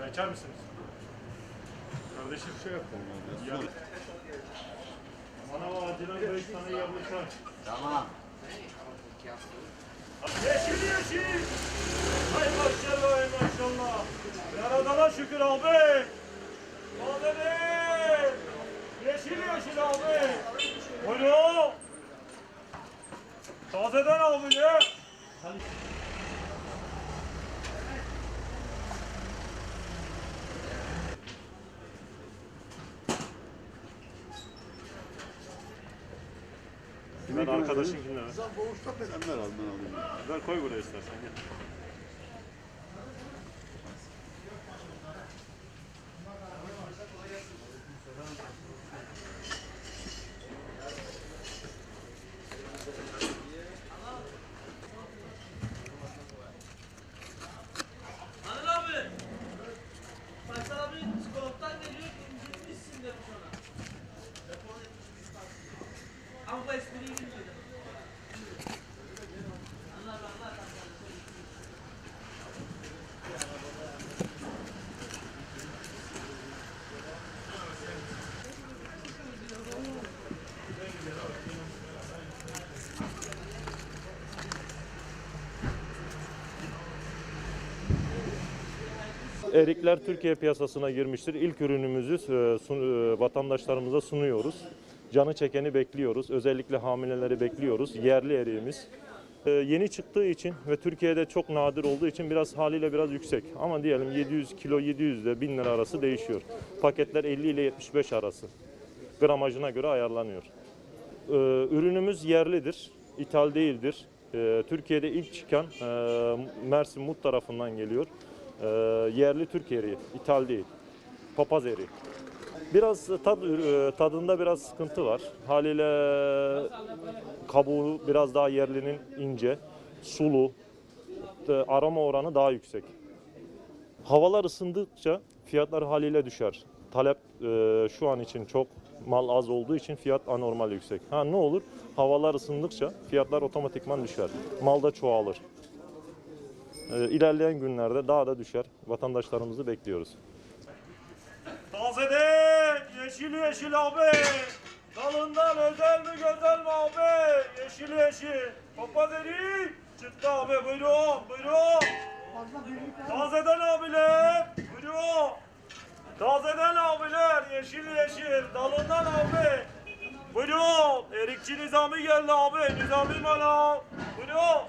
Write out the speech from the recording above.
Çay içer misiniz? Kardeşim Şey yapalım abi. ya. Bana acilen 5 tane yavru çay. Tamam. Yeşil yeşil. Hay maşallah hay maşallah. Yaradana şükür abi. Madeni. Yeşil yeşil abi. Buyurun. Tazeden abi ne? Ben arkadaşınkinden ver. Sen boğuşta falan ver al ben alayım. Ver koy buraya istersen gel. Erikler Türkiye piyasasına girmiştir. İlk ürünümüzü e, e, vatandaşlarımıza sunuyoruz. Canı çekeni bekliyoruz. Özellikle hamileleri bekliyoruz. Yerli eriğimiz. E, Yeni çıktığı için ve Türkiye'de çok nadir olduğu için biraz haliyle biraz yüksek. Ama diyelim 700 kilo 700 ile 1000 lira arası değişiyor. Paketler 50 ile 75 arası. Gramajına göre ayarlanıyor. E, Ürünümüz yerlidir, ithal değildir. E, Türkiye'de ilk çıkan e, Mersin Mut tarafından geliyor. E, Yerli Türk eriği, ithal değil. Papaz eriği. Biraz tad, e, tadında biraz sıkıntı var. Haliyle kabuğu biraz daha yerlinin ince, sulu, e, aroma oranı daha yüksek. Havalar ısındıkça fiyatlar haliyle düşer. Talep e, şu an için çok mal az olduğu için fiyat anormal yüksek. Ha ne olur? Havalar ısındıkça fiyatlar otomatikman düşer. Mal da çoğalır. E, ilerleyen günlerde daha da düşer. Vatandaşlarımızı bekliyoruz. Yeşil yeşil abi. Dalından özel mi güzel mi abi? Yeşil yeşil. Papaz eriği. Çıktı abi buyurun buyurun. Tazeden abiler. Buyurun. Tazeden abiler. Yeşil yeşil. Dalından abi. Buyurun. Erikçi Nizami geldi abi. Nizami. Buyurun. Buyurun.